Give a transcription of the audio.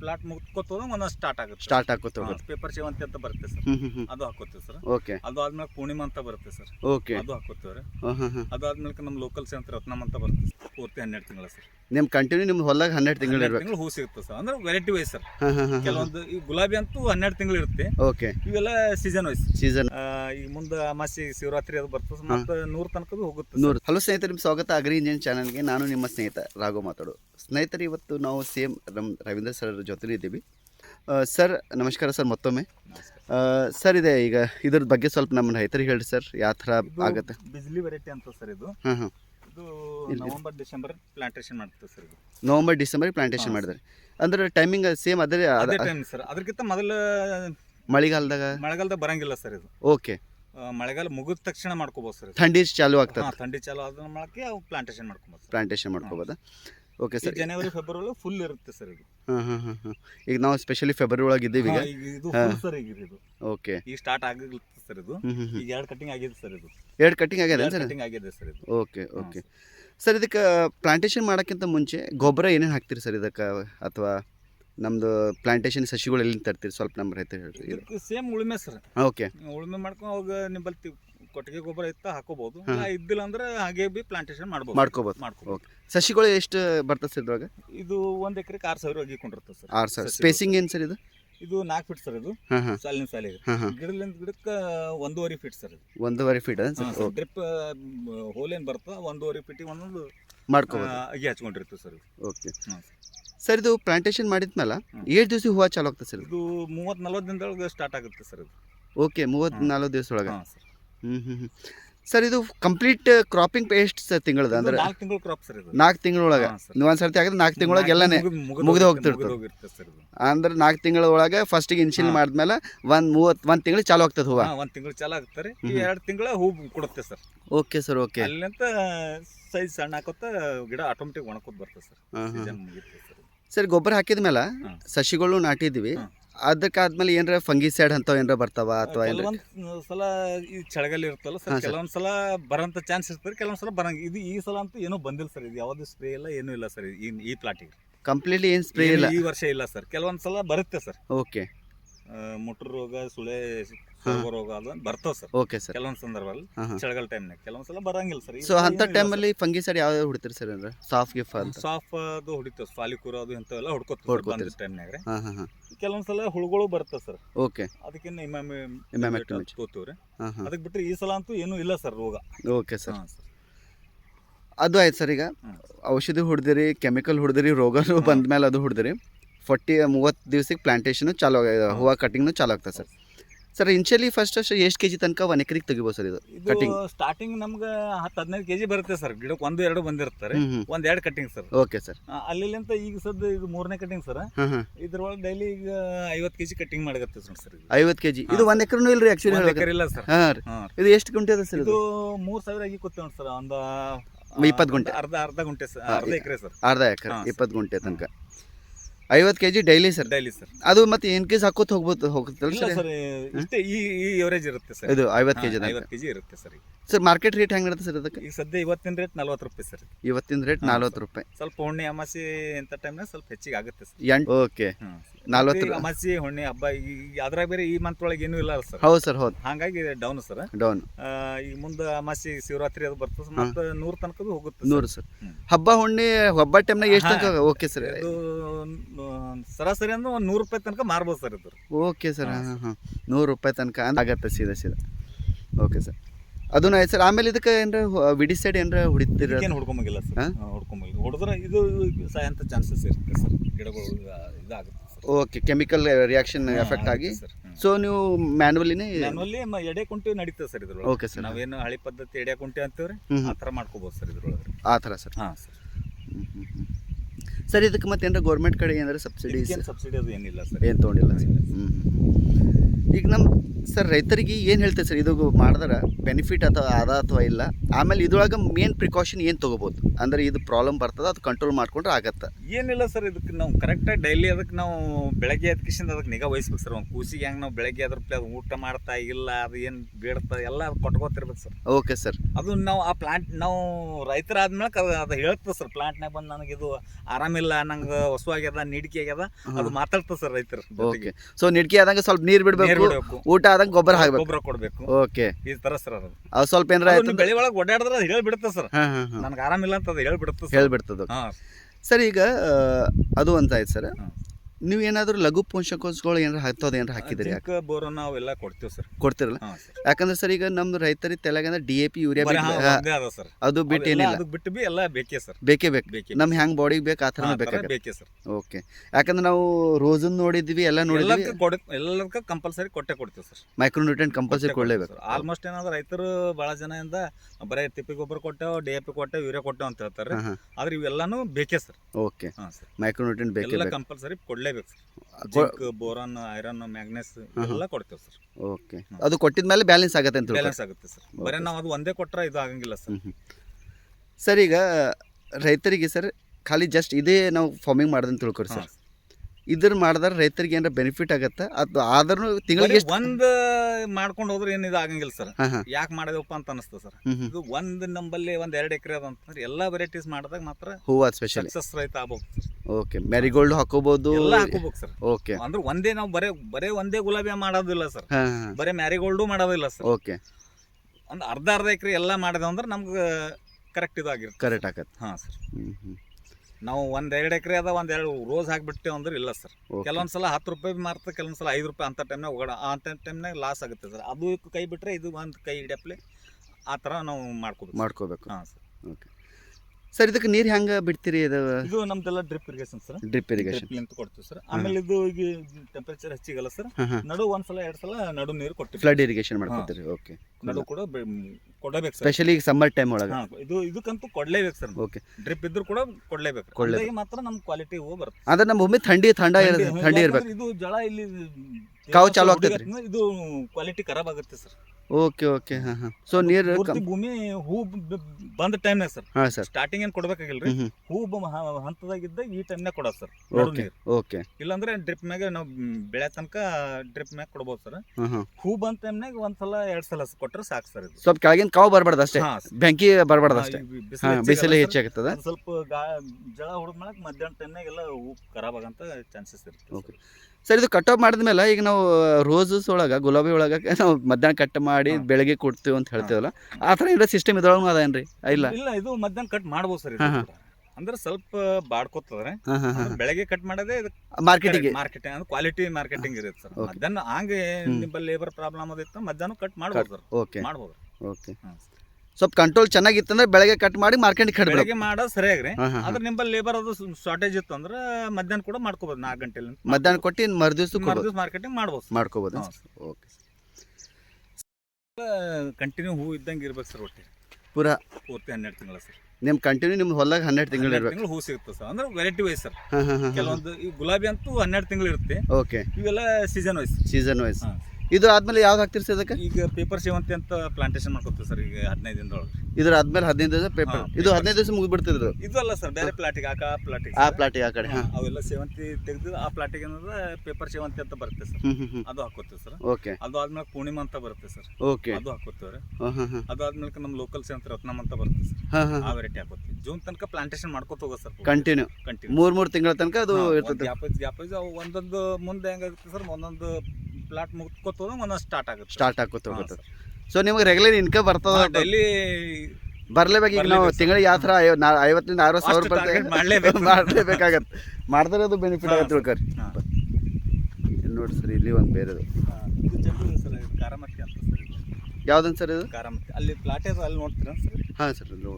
Plot ಮುಗ್ಕೋತದ ಒಂದೊಂದು start ಆಗುತ್ತೆ start ಹಾಕೋತ paper ಸೇವಂತಿ ಅಂತ ಬರುತ್ತೆ ಸರ್ ಅದು ಹಾಕೋತೀವಿ ಸರ್ ಓಕೆ ಅದು ಆದ್ಮೇಲೆ ಪೂರ್ಣಿಮಾ ಅಂತ ಬರುತ್ತೆ ಸರ್ ಓಕೆ ಅದು ಹಾಕೋತೀವಿ ಹಾಂ ಹಾಂ ಹಾಂ ಅದು ಆದ್ಮೇಲೆ ನಮ್ಮ ಲೋಕಲ್ ಸೇವಂತಿ ರತ್ನಮ್ ಅಂತ ಬರುತ್ತೆ ಪೂರ್ತಿ ಹನ್ನೆರಡು ತಿಂಗಳ ಸರ್ ನಿಮ್ಮ ಕಂಟಿನ್ಯೂ ನಿಮ್ಮ ಹೊಲ್ದಾಗ ಹನ್ನೆರಡು ತಿಂಗಳು ಇರ್ಬೇಕು. ತಿಂಗಳು ಹೂ ಸಿಗುತ್ತೆ ಸರ್ ಅಂದ್ರೆ ವೆರೈಟಿ ವೈಸ್ ಸರ್ ಹಾಂ ಹಾಂ ಹಾಂ ಕೆಲವೊಂದು ಈ ಗುಲಾಬಿ ಅಂತೂ ಹನ್ನೆರಡು ತಿಂಗಳು ಇರುತ್ತೆ. ಓಕೆ ಇವೆಲ್ಲ ಸೀಸನ್ ವೈಸ್ ಸೀಸನ್ ಈ ಮುಂದೆ ಅಮಾಸಿ ಶಿವರಾತ್ರಿ ಅದು ಬರ್ತದೆ ಮತ್ತೆ ನೂರು ತನಕ ಹೋಗುತ್ತೆ ನೂರು. ಹಲೋ ಸ್ನೇಹಿತರೆ ನಿಮ್ಮ ಸ್ವಾಗತ. ಅಗ್ರಿ ಇಂಜಿನ್ ಚಾನಲ್ಗೆ ನಾನು ನಿಮ್ಮ ಸ್ನೇಹಿತ ರಾಘು ಮಾತಾಡು ಸ್ನೇಹಿತರೆ ಇವತ್ತು ನಾವು ಸೇಮ್ ರಮ್ ರವೀಂದ್ರ ಸರ್ ಜೊತೆ ಇದ್ದೀವಿ. ಸರ್ ನಮಸ್ಕಾರ ಸರ್ ಮತ್ತೊಮ್ಮೆ. ಸರ್ ಇದೆ ಈಗ ಇದ್ರ ಬಗ್ಗೆ ಸ್ವಲ್ಪ ನಮ್ಮ ರೈತರಿಗೆ ಹೇಳಿ ಸರ್ ಯಾವ ಥರ ಆಗುತ್ತೆ? ಬಿಜ್ಲಿ ವೆರೈಟಿ ಅಂತ ಸರ್ ಇದು. ಹಾಂ ಹಾಂ ಇದು ನವೆಂಬರ್ ಡಿಸೆಂಬರ್ ಪ್ಲಾಂಟೇಶನ್ ಮಾಡ್ತದೆ ಸರ್ ಇದು. ನವಂಬರ್ ಡಿಸೆಂಬರ್ ಪ್ಲಾಂಟೇಶನ್ ಮಾಡಿದ್ರೆ ಅಂದ್ರೆ ಟೈಮಿಂಗ್ ಸೇಮ್ ಅದೇ ಅದೇ ಟೈಮ್ ಸರ್ ಅದಕ್ಕಿಂತ ಮೊದಲ ಮಳೆಗಾಲದಾಗ? ಮಳೆಗಾಲದಾಗ ಬರಂಗಿಲ್ಲ ಸರ್ ಇದು. ಓಕೆ ಮಳೆಗಾಲ ಮುಗಿದ ತಕ್ಷಣ ಮಾಡ್ಕೋಬಹುದು ಸರ್. ಥಂಡಿ ಚಾಲು ಆಗ್ತದೆ. ಥಂಡಿ ಚಾಲು ಆದ ಮಾಡಕ್ಕೆ ಪ್ಲಾಂಟೇಶನ್ ಮಾಡ್ಕೋಬಹುದು ಪ್ಲಾಂಟೇಶನ್ ಮಾಡ್ಕೋಬೋದಾ? ಓಕೆ ಸರ್ ಜನವರಿ ಫೆಬ್ರವರಿ ಫುಲ್ ಇರುತ್ತೆ ಸರ್ ಇದು. ಹಾಂ ಹಾಂ ಹಾಂ ಹಾಂ ಈಗ ನಾವು ಸ್ಪೆಷಲಿ ಫೆಬ್ರವರಿ ಒಳಗೆ ಇದ್ದೀವಿ ಈಗ. ಈಗ ಇದು ಸರ್ ಈಗ ಇದು. ಓಕೆ ಈಗ ಸ್ಟಾರ್ಟ್ ಆಗಿರುತ್ತೆ ಸರ್ ಇದು. ಹ್ಞೂ ಈಗ ಎರಡು ಕಟಿಂಗ್ ಆಗಿದೆ ಸರ್ ಇದು. ಎರಡು ಕಟ್ಟಿಂಗ್ ಆಗಿದೆ ಸರ್ ಕಟಿಂಗ್ ಆಗಿದೆ ಸರ್ ಇದು. ಓಕೆ ಓಕೆ ಸರ್ ಇದಕ್ಕೆ ಪ್ಲಾಂಟೇಶನ್ ಮಾಡೋಕ್ಕಿಂತ ಮುಂಚೆ ಗೊಬ್ಬರ ಏನೇನು ಹಾಕ್ತೀರಿ ಸರ್ ಇದಕ್ಕೆ ಅಥವಾ? ನಮ್ಮದು ಪ್ಲಾಂಟೇಶನ್ ಸಸಿಗಳು ಎಲ್ಲಿ ತರ್ತೀರಿ? ಸ್ವಲ್ಪ ನಂಬರ್ ಐತೆ ಹೇಳ್ರಿ ಇದಕ್ಕೆ ಸೇಮ್ ಉಳುಮೆ ಸರ್. ಓಕೆ ಉಳುಮೆ ಮಾಡ್ಕೊಂಡು ಅವಾಗ ನಿಮ್ಮಲ್ಲಿ ತಿ- ಕೊಟ್ಟಿಗೆ ಗೊಬ್ಬರ ಇತ್ತ ಹಾಕೋಬಹುದು ಇದ್ದಿಲ್ಲ ಅಂದ್ರೆ ಹಾಗೆ ಬಿ ಪ್ಲಾಂಟೇಶನ್ ಮಾಡ್ಬೋದು. ಮಾಡ್ಕೋಬೋದು. ಮಾಡ್ಕೋಬಹುದು ಓಕೆ ಸಸಿಗಳು ಎಷ್ಟು ಬರ್ತದೆ ಸರ್ ಇದ್ರೊಳಗೆ? ಇದು ಒಂದು ಎಕರೆಗೆ ಆರು ಸಾವಿರ ಆಗಿಕೊಂಡಿರುತ್ತೆ ಸರ್. ಆರು ಸಾವಿರ. ಸ್ಪೇಸಿಂಗ್ ಏನು ಸರ್ ಇದು? ಇದು ನಾಲ್ಕು ಫೀಟ್ ಸರ್ ಇದು. ಸಾಲಿನ ಸಾಲಿ ಗಿಡಲಿಂದ ಗಿಡಕ್ಕೆ ಒಂದೂವರೆ ಫೀಟ್ ಸರ್ ಇದು. ಒಂದೂವರೆ ಫೀಟ್ ಡ್ರಿಪ್ ಹೋಲ್ ಏನ್ ಬರ್ತದೆ ಒಂದೂವರೆ ಫೀಟಿಗೆ ಒಂದೊಂದು ಮಾಡ್ಕೋಬೋದು. ಅಗಿ ಹಚ್ಕೊಂಡಿರ್ತದೆ ಸರ್ ಓಕೆ. ಸರ್ ಇದು ಪ್ಲಾಂಟೇಶನ್ ಮಾಡಿದ್ಮೇಲೆ. ಏಳು ದಿವಸ ಹೂವು ಚಾಲು ಆಗ್ತದೆ ಸರ್ ಇದು? ಮೂವತ್ತು ಮೂವತ್ ನಲ್ವತ್ತು ದಿನದೊಳಗೆ ಸ್ಟಾರ್ಟ್ ಆಗುತ್ತೆ ಸರ್ ಇದು. ಓಕೆ ಮೂವತ್ತು. ನಾಲ್ಕು ದಿವಸ ಒಳಗೆ ಹಾಂ ಸರ್. ಹ್ಞೂ ಹ್ಞೂ ಹ್ಞೂ ಸರ್ ಇದು ಕಂಪ್ಲೀಟ್ ಕ್ರಾಪಿಂಗ್ ಎಷ್ಟು ಸರ್ ತಿಂಗಳದ? ಅಂದ್ರೆ ನಾಲ್ಕು ತಿಂಗಳು ಕ್ರಾಪ್ ಸರ್ ಇದು. ನಾಲ್ಕು ತಿಂಗಳೊಳಗೆ? ನೀವು ಒಂದು ಸರ್ತಿ ಆಗಿದ್ರೆ ನಾಲ್ಕು ತಿಂಗಳೊಳಗೆ ಎಲ್ಲನೇ ಮುಗಿದು ಹೋಗ್ತಿರ್ತದೆ. ಸರ್ ಇದು. ಅಂದ್ರೆ ನಾಲ್ಕು ತಿಂಗಳ ಒಳಗೆ ಫಸ್ಟಿಗೆ ಇನ್ಶಿಲ್ ಮಾಡಿದ್ಮೇಲೆ ಒಂದು ಮೂವತ್ತು ಒಂದು ತಿಂಗಳು ಚಾಲು ಆಗ್ತದೆ ಹೂವು. ಒಂದು ತಿಂಗಳು ಚಾಲು ಆಗ್ತಾರೆ ಈ. ಎರಡು ತಿಂಗಳ ಹೂ ಕೊಡುತ್ತೆ sir. Okay sir okay. ಅಲ್ಲಿಂತ size ಸಣ್ಣ ಹಾಕೋತ ಗಿಡ ಆಟೋಮೆಟಿಕ್ ಒಣಕೋತ ಬರ್ತದೆ ಸರ್. ಸೀಸನ್ ಮುಗಿಯುತ್ತೆ ಸರ್. ಸರ್ ಗೊಬ್ಬರ ಹಾಕಿದ ಮೇಲೆ ಸಸಿಗಳು ನಾಟಿದ್ವಿ. ಅದಕ್ಕಾದ್ಮೇಲೆ ಏನಾರ ಫಂಗಿಸೈಡ್ ಅಂತ ಏನಾರ ಬರ್ತಾವ ಅಥವಾ ಏನಾರ? ಕೆಲವೊಂದ್ ಸಲ ಈ ಚಳಗಲ್ಲಿ ಇರುತ್ತಲ್ಲ ಸರ್ ಕೆಲವೊಂದು ಕೆಲವೊಂದ್ ಸಲ ಬರೋಂಥ ಚಾನ್ಸ್ ಇರ್ತದೆ ಕೆಲವೊಂದು ಸಲ ಬರಂಗ. ಇದು ಈ ಸಲ ಅಂತೂ ಏನೂ ಬಂದಿಲ್ಲ ಸರ್ ಇದು ಯಾವ್ದು ಸ್ಪ್ರೇ ಇಲ್ಲ ಏನೂ ಇಲ್ಲ ಸರ್ ಈ ಈ ಪ್ಲಾಟಿಗೆ. ಕಂಪ್ಲೀಟ್ಲಿ ಏನು ಸ್ಪ್ರೇ ಇಲ್ಲ? ಈ ವರ್ಷ ಇಲ್ಲ ಸರ್ ಕೆಲವೊಂದು ಸಲ ಬರುತ್ತೆ ಸರ್. ಓಕೆ ಮುಟ್ರ ರೋಗ ಸುಳೆ ಹಾ. ಸೊರಗೋ ರೋಗ ಅದನ್ನ ಬರ್ತಾವ ಸರ್. Okay sir. ಕೆಲವೊಂದು ಸಂದರ್ಭದಲ್ಲಿ ಚಳಿಗಾಲ ಟೈಮ್ನಾಗ ಕೆಲವೊಂದ್ ಸಲ ಬರಂಗಿಲ್ಲ ಸರ್. ಸೊ ಅಂಥ ಟೈಮಲ್ಲಿ ಫಂಗಿಸೈಡ್ ಯಾವ ಹೊಡಿತೀರಿ ಸರ್ ಅಂದ್ರೆ? ಸಾಫ್ ಗಿಫ್ ಅಂತ. ಸಾಫ್ ಅದು ಹೊಡಿತಾವ ಸಾಲಿಕೂರ ಅದು ಇಂಥವೆಲ್ಲ. ಬಂದ ಟೈಮ್ನಾಗ ಹಾಂ ಕೆಲವೊಂದು ಸಲ ಹುಳುಗಳು ಬರ್ತವೆ ಸರ್. ಓಕೆ. ಅದಕ್ಕಿನ್ನ ಇಮಾಮಿ. ತೋತೀವ್ರಿ ಅದಕ್ಕೆ ಬಿಟ್ಟರೆ ಈ ಸಲ ಅಂತೂ ಏನೂ ಇಲ್ಲ ಸರ್ ರೋಗ. Okay sir. ಅದು ಆಯ್ತು ಸರ್ ಈಗ. ಔಷಧಿ ಹೊಡೆದಿರಿ ಕೆಮಿಕಲ್ ಹೊಡೆದಿರಿ ರೋಗ ಹಾ. ಬಂದ ಮೇಲೆ ಅದು ಹೊಡೆದಿರಿ. ಫೋರ್ಟಿ ಮೂವತ್ತು ದಿವಸಕ್ಕೆ ಪ್ಲಾಂಟೇಶನು ಚಾಲು ಆಗ- ಹೂವು ಕಟಿಂಗ್ನು ಚಾಲು ಆಗ್ತದೆ ಸರ್. ಸರ್ ಇನ್ಶಿಯಲಿ ಫಸ್ಟ್ ಅಷ್ಟು ಎಷ್ಟು ಕೆಜಿ ತನಕ ಒನ್ ಎಕರೆಗೆ ತೆಗಿಬೋದು ಸರ್ ಇದು ಕಟಿಂಗ್ ಸ್ಟಾರ್ಟಿಂಗ್ ನಮ್ಗೆ ಹತ್ತು ಹದಿನೈದು ಕೆಜಿ ಬರುತ್ತೆ ಸರ್. ಗಿಡಕ್ಕೆ ಒಂದು ಎರಡು ಬಂದಿರ್ತಾರೆ ಒಂದ್ ಎರಡು ಕಟಿಂಗ್ ಸರ್. Okay sir. ಅಲ್ಲಿಂತ ಈಗ ಸದ್ ಇದು ಮೂರನೇ ಕಟಿಂಗ್ ಸರ್. ಇದ್ರೊಳಗೆ ಡೈಲಿ ಈಗ ಐವತ್ತು ಕೆಜಿ ಕಟಿಂಗ್ ಮಾಡಕತ್ತೆ ಸರ್ ಐವತ್ತು ಕೆಜಿ. ಇದು ಒಂದು ಎಕರೆನೂ ಇಲ್ರಿ ಎಕರೆ ಇಲ್ಲ ಸರ್. ಇದು ಎಷ್ಟು ಗುಂಟೆ ಅದ ಸರ್ ಇದು ಮೂರ್ ಸಾವಿರ ಆಗಿ ಕೂತೇವ್ ಸರ್ ಒಂದು ಇಪ್ಪತ್ತು ಗುಂಟೆ. ಅರ್ಧ ಅರ್ಧ ಗುಂಟೆ ಸರ್ ಅರ್ಧ ಎಕರೆ ಸರ್. ಅರ್ಧ ಎಕರೆ. ಇಪ್ಪತ್ತು ಗುಂಟೆ ತನಕ. ಐವತ್ತು KG daily sir daily sir ಅದು ಮತ್ತೆ ಇನ್ ಕೇಸ್ ಹಾಕೋತ ಹೋಗ್ಬೋದು ಹೋಗುತ್ತಲ್ಲ ಇಲ್ಲ ಸರ್ ಸರ್ ಇಷ್ಟೇ ಈ ಈ ಎವರೇಜ್ ಇರುತ್ತೆ ಸರ್ ಇದು ಐವತ್ತು ಕೆ ಜಿ ತನಕ. ಐವತ್ತು ಕೆಜಿ ಇರುತ್ತೆ ಸರ್ ಈಗ. ಸರ್ ಮಾರ್ಕೆಟ್ ರೇಟ್ ಹೆಂಗೆ ಇರುತ್ತೆ ಸರ್ ಅದಕ್ಕೆ? ಈಗ ಸದ್ಯ ಇವತ್ತಿನ ರೇಟ್ ನಲ್ವತ್ತು ರೂಪಾಯಿ ಸರ್ ಇವತ್ತಿನ ರೇಟ್ ಹಾ, ನಲ್ವತ್ತು ರೂಪಾಯಿ. ಸ್ವಲ್ಪ ಹುಣ್ಣೆ ಅಮಾಸಿ ಅಂತ ಟೈಮ್ನಾಗ ಸ್ವಲ್ಪ ಹೆಚ್ಚಿಗೆ ಆಗುತ್ತೆ ಸರ್ ಎಂಟು ಓಕೆ ಹ್ಮ್. ನಲ್ವತ್ತು ಅಮಾಸಿ ಹುಣ್ಣೆ ಹಬ್ಬ ಈಗ ಅದ್ರಾಗ ಬೇರೆ ಈ ಮಂತ್ ಒಳಗೆ ಏನೂ ಇಲ್ಲ ಸರ್? ಹೌದು ಸರ್ ಹೌದು. ಹಾಗಾಗಿ ಡೌನ್ ಸರ್. ಡೌನ್ ಈಗ ಮುಂದೆ ಮಸಿ ಶಿವರಾತ್ರಿ ಅದು ಬರ್ತದೆ ಮತ್ತೆ ನೂರು ತನಕ ಹೋಗುತ್ತೆ. ನೂರು ಸರ್. ಹಬ್ಬ ಹುಣ್ಣಿ ಹಬ್ಬ ಟೈಮ್ನಾಗ ಎಷ್ಟು ತನಕ ಓಕೆ ಸರ್ ಇದು ಸರಾಸರಿ ಅಂದ್ರೆ ಒಂದು ನೂರು ರೂಪಾಯಿ ತನಕ ಮಾರ್ಬೋದು ಸರ್ ಇದು. ಓಕೆ ಸರ್ ಹಾ, ಹಾಂ ನೂರು ರೂಪಾಯಿ ತನಕ ಆಗತ್ತೆ ಸೀದಾ ಸೀದಾ. Okay sir. ಅದನ್ನ ಆಯ್ತು ಸರ್ ಆಮೇಲೆ ಇದಕ್ಕೆ ಏನ್ರ ವಿಡಿ ಸೈಡ್ ಏನ್ರ ಹೊಡಿತೀರ? ಏನು ಹುಡ್ಕೊಂಬಂಗಿಲ್ಲ ಸರ್. ಹುಡ್ಕೊಂಬಂಗಿಲ್ಲ. ಹೊಡೆದ್ರೆ ಇದು ಸಾಯಂತ ಚಾನ್ಸಸ್ ಇರುತ್ತೆ ಸರ್. ಗಿಡಗಳು ಇದಾಗುತ್ತೆ. ಓಕೆ ಕೆಮಿಕಲ್ ರಿಯಾಕ್ಷನ್ ಎಫೆಕ್ಟ್ ಆಗಿ. ಸೊ ನೀವು ಮ್ಯಾನ್ಯಲಿನೇ ಮ್ಯಾನ್ವಲ್ಲಿ ಎಡೆ ಕುಂಟಿ ನಡೀತದೆ ಸರ್ ಇದ್ರೊಳಗೆ. Okay sir. ನಾವೇನು ಹಳಿ ಪದ್ಧತಿ ಎಡೆ ಕುಂಟಿ ಅಂತೀವ್ರಿ ಆ ಥರ ಮಾಡ್ಕೋಬೋದು ಸರ್ ಇದ್ರೊಳಗೆ. ಆ ಥರ ಸರ್. ಹಾಂ ಸರ್. ಸರ್ ಇದಕ್ಕೆ ಮತ್ತೆ ಏನಾರ ಗೌರ್ಮೆಂಟ್ ಕಡೆ ಏನಾರ ಸಬ್ಸಿಡಿ ಸಬ್ಸಿಡಿ ಅದು ಏನಿಲ್ಲ ಸರ್. ಏನು ತೊಗೊಂಡಿಲ್ಲ ಹ್ಞೂ ಈಗ ನಮ್ಮ ಸರ್ ರೈತರಿಗೆ ಏನು ಹೇಳ್ತಾರೆ ಸರ್? ಇದು ಮಾಡಿದ್ರೆ ಬೆನಿಫಿಟ್ ಅಥವಾ ಅದ ಅಥವಾ ಇಲ್ಲ? ಆಮೇಲೆ ಇದ್ರೊಳಗೆ ಮೇನ್ ಪ್ರಿಕಾಷನ್ ಏನು ತೊಗೋಬೋದು? ಅಂದ್ರೆ ಇದು ಪ್ರಾಬ್ಲಮ್ ಬರ್ತದೆ ಅದು ಕಂಟ್ರೋಲ್ ಮಾಡ್ಕೊಂಡ್ರೆ ಆಗತ್ತೆ. ಏನಿಲ್ಲ ಸರ್ ಇದಕ್ಕೆ ನಾವು ಕರೆಕ್ಟಾಗಿ ಡೈಲಿ ಅದಕ್ಕೆ ನಾವು ಬೆಳಗ್ಗೆ ಎದ್ದ ಅದಕ್ಕೆ ನಿಗಾ ವಹಿಸ್ಬೇಕು ಸರ್. ಒಂದು ಕೂಸಿಗೆ ಹೆಂಗೆ ನಾವು ಬೆಳಗ್ಗೆ ಅದ್ರ ಪ್ಲೇ ಅದು ಊಟ ಮಾಡ್ತಾ ಇಲ್ಲ ಅದು ಏನು ಬೇಡ್ತಾ ಎಲ್ಲ ಅದು ಕೊಟ್ಕೋತಿರ್ಬೇಕು ಸರ್. ಓಕೆ ಸರ್ ಅದು ನಾವು ಆ ಪ್ಲಾಂಟ್ ನಾವು ರೈತರಾದ್ಮೇಲೆ ಅದು ಅದು ಹೇಳ್ತದೆ ಸರ್. ಪ್ಲಾಂಟ್ನಾಗ ಬಂದು ನನಗೆ ಇದು ಆರಾಮಿಲ್ಲ ನಂಗೆ ಹೊಸ ಆಗ್ಯದ ನೀಡಿಕೆ ಆಗ್ಯದ ಅದು ಮಾತಾಡ್ತದೆ ಸರ್ ರೈತರು ಓಕೆ ಸೊ ನೀಡಿಕೆ ಆದಂಗೆ ಸ್ವಲ್ಪ ನೀರು ಬಿಡಬೇಕು. ಊಟ ಆದಂಗ ಗೊಬ್ಬರ ಹಾಕ್ಬೇಕು. ಗೊಬ್ಬರ ಕೊಡಬೇಕು. ಓಕೆ. ಈ ತರ ಸರ್ ಅದು. ಅದು ಸ್ವಲ್ಪ ಏನಾರ ಆಯ್ತು ಬೆಳೆ ಒಳಗೆ ಓಡಾಡಿದ್ರೆ ಅದು ಹೇಳ್ಬಿಡುತ್ತೆ ಸರ್. ನನಗೆ ಆರಾಮಿಲ್ಲ ಅಂತ ಅದು ಹೇಳ್ಬಿಡುತ್ತೆ ಸರ್. ಹೇಳ್ಬಿಡ್ತದೆ ಸರ್ ಈಗ ಅದು ಅಂತ ಆಯ್ತು ಸರ್. ನೀವು ಏನಾದರೂ ಲಘು ಪೋಷಕಾಂಶಗಳು ಏನಾರು ಹತ್ತೋದು ಏನಾರು ಹಾಕಿದ್ರಿ ಜಿಂಕ್ ಬೋರನ್ ಅವೆಲ್ಲ ಕೊಡ್ತೀವಿ ಸರ್. ಕೊಡ್ತಿರಲ್ಲ? ಹಾ ಸರ್. ಯಾಕಂದ್ರೆ ಸರ್ ಈಗ ನಮ್ದು ರೈತರಿಗೆ Telangana D A P urea ಬರೀ ಒಂದೇ ಅದ ಸರ್. ಅದು ಬಿಟ್ಟು ಅವೆಲ್ಲ ಏನಿಲ್ಲ? ಅದಕ್ಕೆ ಬಿಟ್ಟು ಬಿ ಎಲ್ಲ ಬೇಕೇ ಸರ್. ಬೇಕೇ ಬೇಕು. ಬೇಕೇ ನಮ್ ಹ್ಯಾಂಗ್ ಬಾಡಿಗೆ ಬೇಕು ಆ ಥರ ಹಾ, ಆ ಥರ ಬೇಕಾಗತ್ತೆ. ಬೇಕೇ ಸರ್. ಓಕೆ. ಯಾಕಂದ್ರೆ ನಾವು ರೋಸನ್ ನೋಡಿದ್ವಿ ಎಲ್ಲ ನೋಡಿದ್ವಿ ಎಲ್ಲದಕ್ಕೆ ಕೊಡ ಎಲ್ಲದಕ್ಕೆ ಕಂಪಲ್ಸರಿ ಕೊಟ್ಟೆ ಕೊಡ್ತೀವಿ ಸರ್. ಮೈಕ್ರೋನ್ಯೂಟ್ರೆಂಟ್ ಕಂಪಲ್ಸರಿ ಕೊಡಲೇಬೇಕು. ಆಲ್ಮೋಸ್ಟ್ ಏನಾದ್ರು ರೈತರು ಬಹಳ ಜನ ಇಂದ ಬರೀ ತಿಪ್ಪಿ ಗೊಬ್ಬರ ಕೊಟ್ಟೆವು ಡಿ ಎ ಪಿ ಕೊಟ್ಟೆವು ಯೂರಿಯಾ ಕೊಟ್ಟೆವು ಅಂತ ಹೇಳ್ತಾರೆ. ಆದ್ರೆ ಇವೆಲ್ಲಾನು ಬೇಕೇ ಸರ್. ಓಕೆ. ಹಾ ಸರ್. ಮೈಕ್ರೋನ್ಯೂಟ್ರೆಂಟ್ ಬೇಕೇ ಎಲ್ಲ ಬೇಕು. Compulsory sir zinc boron iron magnesium ಎಲ್ಲ ಕೊಡ್ತೇವೆ ಸರ್ ಓಕೆ. ಅದು ಕೊಟ್ಟಿದ್ಮೇಲೆ ಬ್ಯಾಲೆನ್ಸ್ ಆಗತ್ತೆ ಅಂತ. ಬ್ಯಾಲೆನ್ಸ್ ಆಗುತ್ತೆ ಸರ್ ಬರೀ ನಾವು ಅದು ಒಂದೇ ಕೊಟ್ಟರೆ ಇದು ಆಗಂಗಿಲ್ಲ ಸರ್. ಸರ್ ಈಗ ರೈತರಿಗೆ ಸರ್ ಖಾಲಿ ಜಸ್ಟ್ ಇದೇ ನಾವು ಫಾರ್ಮಿಂಗ್ ಮಾಡೋದಂತ ತಿಳ್ಕೊರಿ ಸರ್ ಇದ್ರ ಮಾಡಿದ್ರೆ ರೈತರಿಗೆ ಏನಾರ ಬೆನಿಫಿಟ್ ಆಗತ್ತೆ? ಅದು ಆದ್ರೂ ತಿಂಗಳಿಗೆ ಎಷ್ಟು ಒಂದ್ ಮಾಡ್ಕೊಂಡು ಹೋದ್ರೆ ಏನು ಇದು ಆಗಂಗಿಲ್ಲ ಸರ್. ಹಾಂ ಹಾಂ. ಯಾಕೆ ಮಾಡಿದೆವಪ್ಪ ಅಂತ ಅನಿಸ್ತದೆ ಸರ್. ಹ್ಮ್ ಹ್ಮ್. ಇದು ಒಂದ್ ನಂಬಲ್ಲಿ ಒಂದ್ ಎರಡು ಎಕರೆ ಅದ ಅಂತಂದ್ರೆ ಎಲ್ಲಾ ವೆರೈಟೀಸ್ ಮಾಡಿದಾಗ ಮಾತ್ರ ಹೂವು ಸ್ಪೆಷಲಿ ಸಕ್ಸಸ್ ರೈತ ಆಗ್ಬೇಕು ಓಕೆ ಮ್ಯಾರಿಗೋಲ್ಡ್ ಹಾಕೋಬಹುದು ಎಲ್ಲ ಹಾಕೋಬೇಕು ಸರ್. ಓಕೆ ಅಂದ್ರೆ ಒಂದೇ ನಾವು ಬರೇ ಬರೇ ಒಂದೇ ಗುಲಾಬಿ ಮಾಡೋದಿಲ್ಲ ಸರ್. ಹಾಂ ಹಾಂ ಬರೇ ಮ್ಯಾರಿಗೋಲ್ಡು ಮಾಡೋದಿಲ್ಲ ಸರ್. ಓಕೆ ಒಂದು ಅರ್ಧ ಅರ್ಧ ಎಕರೆ ಎಲ್ಲ ಮಾಡಿದೆ ಅಂದ್ರೆ ನಮ್ಗೆ ಕರೆಕ್ಟ್ ಇದಾಗಿರುತ್ತೆ ಕರೆಕ್ಟ್ ಆಗತ್ತೆ. ಹಾಂ ಸರ್. ಹ್ಞೂ ಹ್ಮ್. ನಾವು ಒಂದ್ ಎರಡು ಎಕರೆ ಅದ ಒಂದ್ ಎರಡು ರೋಸ್ ಹಾಕ್ಬಿಟ್ಟೇವೆ ಅಂದ್ರೆ ಇಲ್ಲ ಸರ್. ಕೆಲವೊಂದ್ಸಲ ಹತ್ತು ರೂಪಾಯಿ ಮಾರ್ತ ಕೆಲವೊಂದ್ಸಲ ಐದು ರೂಪಾಯಿ ಅಂತ ಟೈಮ್ನಾಗ ಹೋಗೋಣ ಅಂತ ಟೈಮ್ನಾಗ ಲಾಸ್ ಆಗುತ್ತೆ ಸರ್. ಅದು ಕೈ ಬಿಟ್ರೆ ಇದು ಒಂದು ಕೈ ಹಿಡಿಯಪ್ಲೆ ಆ ಥರ ನಾವು ಮಾಡ್ಕೋಬೇಕು ಮಾಡ್ಕೋಬೇಕು. ಹಾಂ ಸರ್. ಓಕೆ ಸರ್ ಇದಕ್ಕೆ ನೀರು ಹೆಂಗೆ ಬಿಡ್ತೀರಿ ಇದು? ಇದು ನಮ್ದೆಲ್ಲ drip irrigation sir drip irrigation drip ಲಿಂತ್ ಕೊಡ್ತೀವಿ ಸರ್ ಆಮೇಲೆ ಇದು ಈಗ ಟೆಂಪರೇಚರ್ ಹೆಚ್ಚಿಗಲ್ಲ ಸರ್ ನಡು ಒಂದ್ ಸಲ ಎರಡು ಸಲ ನಡು ನೀರು ಕೊಟ್ಟು ಫ್ಲಡ್ ಇರಿಗೇಷನ್ ಮಾಡ್ಕೊತೀರಿ. ಓಕೆ ನಡು ಕೂಡ ಕೊಡಬೇಕು ಸ್ಪೆಷಲಿ ಈಗ ಸಮ್ಮರ್ ಟೈಮ್ ಒಳಗೆ. ಇದು ಇದಕ್ಕಂತೂ ಕೊಡ್ಲೇಬೇಕು ಸರ್ ಓಕೆ ಡ್ರಿಪ್ ಇದ್ರೂ ಕೂಡ ಕೊಡ್ಲೇಬೇಕು. ಕೊಡ್ಲೇಬೇಕು. ಕೊಡ್ಲೇಬೇಕು ಮಾತ್ರ ನಮ್ ಕ್ವಾಲಿಟಿ ಹೂ ಬರುತ್ತೆ. ಅಂದ್ರೆ ನಮ್ಮ ಭೂಮಿ ಥಂಡಿ ಥಂಡ ಇರೋದು ಥಂಡಿ- ಥಂಡಿ ಇರ್ಬೇಕು. ಇದು ಜಳ ಇಲ್ಲಿ ಕಾವು ಚಾಲು ಆಗ್ತದೆ ಇದು ಕ್ವಾಲಿಟಿ ಖರಾಬ್ ಆಗುತ್ತೆ ಸರ್ ಓಕೆ ಓಕೆ ಹಾಂ ಹಾಂ. ಸೊ ನೀರು ಪೂರ್ತಿ ಭೂಮಿ ಹೂ ಬ- ಬಂದ ಟೈಮ್ನಾಗ ಸರ್. ಹಾಂ ಸರ್. ಸ್ಟಾರ್ಟಿಂಗ್ ಏನ್ ಕೊಡ್ಬೇಕಾಗಿಲ್ರಿ? ಹ್ಞೂ ಹೂ ಬ- ಹ- ಹಂತದಾಗಿದ್ದ ಈ ಟೈಮ್ನಾಗ ಕೊಡೋದು ಸರ್. ನಡು ಓಕೆ ನೀರು. ಓಕೆ. ಇಲ್ಲಾಂದ್ರೆ ಡ್ರಿಪ್ ಮ್ಯಾಗ ನಾವು ಮ್, ಬೆಳೆ ತನಕ ಡ್ರಿಪ್ ಮ್ಯಾಗ ಕೊಡ್ಬೋದು ಸರ್. ಹಾಂ ಹಾಂ. ಹೂ ಬಂದ ಟೈಮ್ನಾಗ ಒಂದ್ಸಲ ಎರಡ್ ಸಲ ಕೊಟ್ರೆ ಸಾಕು ಸರ್ ಇದು. ಸ್ವಲ್ಪ ಕೆಳಗಿನ ಕಾವು ಬರಬಾರ್ದು ಅಷ್ಟೇ. ಹಾ, ಬೆಂಕಿ ಬರಬಾರ್ದು ಹಾ, ಅಷ್ಟೇ. ಈ ಬಿಸಿಲು ಹಾಂ ಹೆಚ್ಚಿಗೆ ಬಿಸಿಲು ಅಲ್ಲ ಸರ್. ಹೆಚ್ಚಾಗುತ್ತದ. ಅದು ಸ್ವಲ್ಪ ಗಾ ಜಳ ಹೊಡೆದ್ಮೇಲೆ ಮಧ್ಯಾಹ್ನ ಟೈಮ್ನಾಗ ಎಲ್ಲ ಹೂ ಖರಾಬ್ ಆಗಂತ ಚಾನ್ಸಸ್ ಇರುತ್ತೆ Okay. ಸರ್ ಇದು ಕಟ್ ಆಫ್ ಮಾಡಿದ್ಮೇಲೆ ಈಗ ನಾವು ರೋಸಸ್ ಒಳಗೆ ಗುಲಾಬಿ ಒಳಗೆ ನಾವು ಮಧ್ಯಾಹ್ನ ಕಟ್ ಮಾಡಿ. ಬೆಳಗ್ಗೆ ಕೊಡ್ತೀವಿ ಅಂತ ಹೇಳ್ತೀವಲ್ಲ ಆ ಥರ ಏನಾರ ಸಿಸ್ಟಮ್ ಇದ್ರೊಳಗೂ ಅದೇನ್ರಿ? ಇಲ್ಲ. ಇಲ್ಲ ಇದು ಮಧ್ಯಾಹ್ನ ಕಟ್ ಮಾಡ್ಬೋದು ಸರ್. ಅಂದ್ರೆ ಸ್ವಲ್ಪ ಬಾಡ್ಕೋತದ್ರೆ ಹಾಂ ಹಾಂ ಹಾಂ. ಬೆಳಗ್ಗೆ ಕಟ್ ಮಾಡೋದೇ ಮಾರ್ಕೆಟಿಂಗ್ ಮಾರ್ಕೆಟಿಂಗ್ ಅಂದ್ರೆ ಕ್ವಾಲಿಟಿ ಮಾರ್ಕೆಟಿಂಗ್ ಇರುತ್ತೆ ಸರ್. Okay. ಮಧ್ಯಾಹ್ನ ಹಂಗೆ ಹ್ಮ್. ನಿಮ್ಮಲ್ಲಿ ಲೇಬರ್ ಪ್ರಾಬ್ಲಮ್ ಅದಿತ್ತು ಮಧ್ಯಾಹ್ನ ಕಟ್ ಮಾಡ್ಬೋದು ಸರ್. ಓಕೆ ಮಾಡ್ಬೋದು. ಓಕೆ. ಸ್ವಲ್ಪ ಕಂಟ್ರೋಲ್ ಚೆನ್ನಾಗಿತ್ತಂದ್ರೆ ಬೆಳಗ್ಗೆ ಕಟ್ ಮಾಡಿ ಮಾರ್ಕೆಟಿಗೆ ಕಟ್ ಬಿಡೋದು ಬೆಳಗ್ಗೆ ಮಾಡೋದು ಸರಿಯಾಗ್ರಿ. ಹಾಂ ಹಾಂ ಆದ್ರೆ ನಿಮ್ಮಲ್ಲಿ ಲೇಬರ್ ಅದು ಶಾರ್ಟೇಜ್ ಇತ್ತು ಅಂದ್ರೆ ಮಧ್ಯಾಹ್ನ ಕೂಡ ಮಾಡ್ಕೋಬೋದು ನಾಲ್ಕು ಗಂಟೆಲಿ ಮಧ್ಯಾಹ್ನ ಕೊಟ್ಟು ಇನ್ನು ಮರುದಿವ್ಸ ಕೊಡ್ಬೋದು. ಮಾರ್ಕೆಟಿಂಗ್ ಮಾಡ್ಬೋದು ಮಾಡ್ಕೋಬೋದು. ಹಾ. ಓಕೆ ಕಂಟಿನ್ಯೂ ಹೂ ಇದ್ದಂಗೆ ಇರ್ಬೇಕು ಸರ್ ಒಟ್ಟಿ ಪೂರಾ? ಪೂರ್ತಿ ಹನ್ನೆರಡು ತಿಂಗಳ ಸರ್ ನಿಮ್ ಕಂಟಿನ್ಯೂ ನಿಮ್ಮ ಹೊಲದಾಗ ಹನ್ನೆರಡು ತಿಂಗಳು ಇರ್ಬೇಕು. ತಿಂಗಳು ಹೂ ಸಿಗುತ್ತೆ ಸರ್ ಅಂದ್ರೆ ವೆರೈಟಿ ವೈಸ್ ಸರ್ ಕೆಲವೊಂದು ಈ ಗುಲಾಬಿ ಅಂತೂ ಹನ್ನೆರಡು ತಿಂಗಳು ಇರುತ್ತೆ. ಓಕೆ ಇವೆಲ್ಲ ಸೀಸನ್ ವೈಸ್ ಸೀಸನ್ ವೈಸ್ ಹಾ. ಇದು ಆದ್ಮೇಲೆ ಯಾವ್ದು ಹಾಕ್ತೀರಿ ಸರ್ ಅದಕ್ಕೆ ಈಗ ಪೇಪರ್ ಸೇವಂತಿ ಅಂತ ಪ್ಲಾಂಟೇಶನ್ ಮಾಡ್ಕೊತೀವಿ ಸರ್ ಈಗ ಹದಿನೈದು ದಿನದೊಳಗೆ. ಇದ್ರ ಆದ್ಮೇಲೆ ಹದಿನೈದು ದಿವಸ ಪೇಪರ್ ಇದು. ಹದಿನೈದು ದಿವಸ ಮುಗಿದ್ಬಿಡ್ತಿದ್ರು ಇದು? ಅಲ್ಲ ಸರ್ ಬೇರೆ ಪ್ಲಾಟಿಗೆ ಆಕ ಪ್ಲಾಟಿಗೆ ಆ ಪ್ಲಾಟಿಗೆ ಆ ಕಡೆ ಹಾಂ. ಅವೆಲ್ಲ ಸೇವಂತಿ ತೆಗೆದು ಆ ಪ್ಲಾಟಿಗೆ ಪೇಪರ್ ಸೇವಂತಿ ಅಂತ ಬರುತ್ತೆ ಸರ್. ಅದು ಹಾಕೋತೀವಿ ಸರ್. ಓಕೆ. ಅದು ಆದ್ಮೇಲೆ ಪೂರ್ಣಿಮಾ ಅಂತ ಬರುತ್ತೆ ಸರ್. ಓಕೆ. ಅದು ಹಾಕೋತೀವ್ರಿ ಅದು ಆದ್ಮೇಲೆ ನಮ್ಮ ಲೋಕಲ್ ಸೇವಂತಿ ರತ್ನಮ್ ಅಂತ ಬರುತ್ತೆ ಸರ್. ಆ ವೆರೈಟಿ ಹಾಕೋತೀವಿ. ಜೂನ್ ತನಕ ಪ್ಲಾಂಟೇಶನ್ ಮಾಡ್ಕೋತ ಹೋಗೋ ಸರ್. ಕಂಟಿನ್ಯೂ ಕಂಟಿನ್ಯೂ ಮೂರು ಮೂರು ತಿಂಗಳ ತನಕ ಅದು ಇರ್ತದೆ. ಗ್ಯಾಪ್ ಗ್ಯಾಪ್ ಒಂದೊಂದು ಮುಂದೆ ಹೆಂಗಾಗುತ್ತೆ ಸರ್ ಒಂದೊಂದು ಪ್ಲಾಟ್ ಮುಗ್ಕೋತ ಹೋದಂಗೆ ಒಂದೊಂದು ಸ್ಟಾರ್ಟ್ ಆಗುತ್ತೆ. ಸ್ಟಾರ್ಟ್ ಆಗುತ್ತೆ ಹೋಗುತ್ತೆ. ಸೊ ನಿಮಗೆ ರೆಗ್ಯುಲರ್ ಇನ್ಕಮ್ ಬರ್ತದ ಡೈಲಿ ಬರ್ಲೇಬೇಕು ಈಗ ನಾವು ತಿಂಗಳಿಗೆ ಯಾವ ಥರ ಐವತ್ತರಿಂದ ಅರವತ್ತು ಸಾವಿರ ರೂಪಾಯಿ. ಮಾಡಲೇಬೇಕಾಗತ್ತೆ. ಮಾಡಿದ್ರೆ ಅದು ಬೆನಿಫಿಟ್ ಆಗುತ್ತೆ ತಿಳ್ಕೊರಿ ನೋಡಿ ಸರ್ ಇಲ್ಲಿ ಒಂದು ಬೇರೆದು. ಯಾವ್ದನ್ ಸರ್ ಇದು? ಅಲ್ಲಿ ಪ್ಲಾಟ್ ಅಲ್ಲಿ ನೋಡ್ತೀರಾ ಸರ್? ಹಾಂ ಸರ್ ಇದು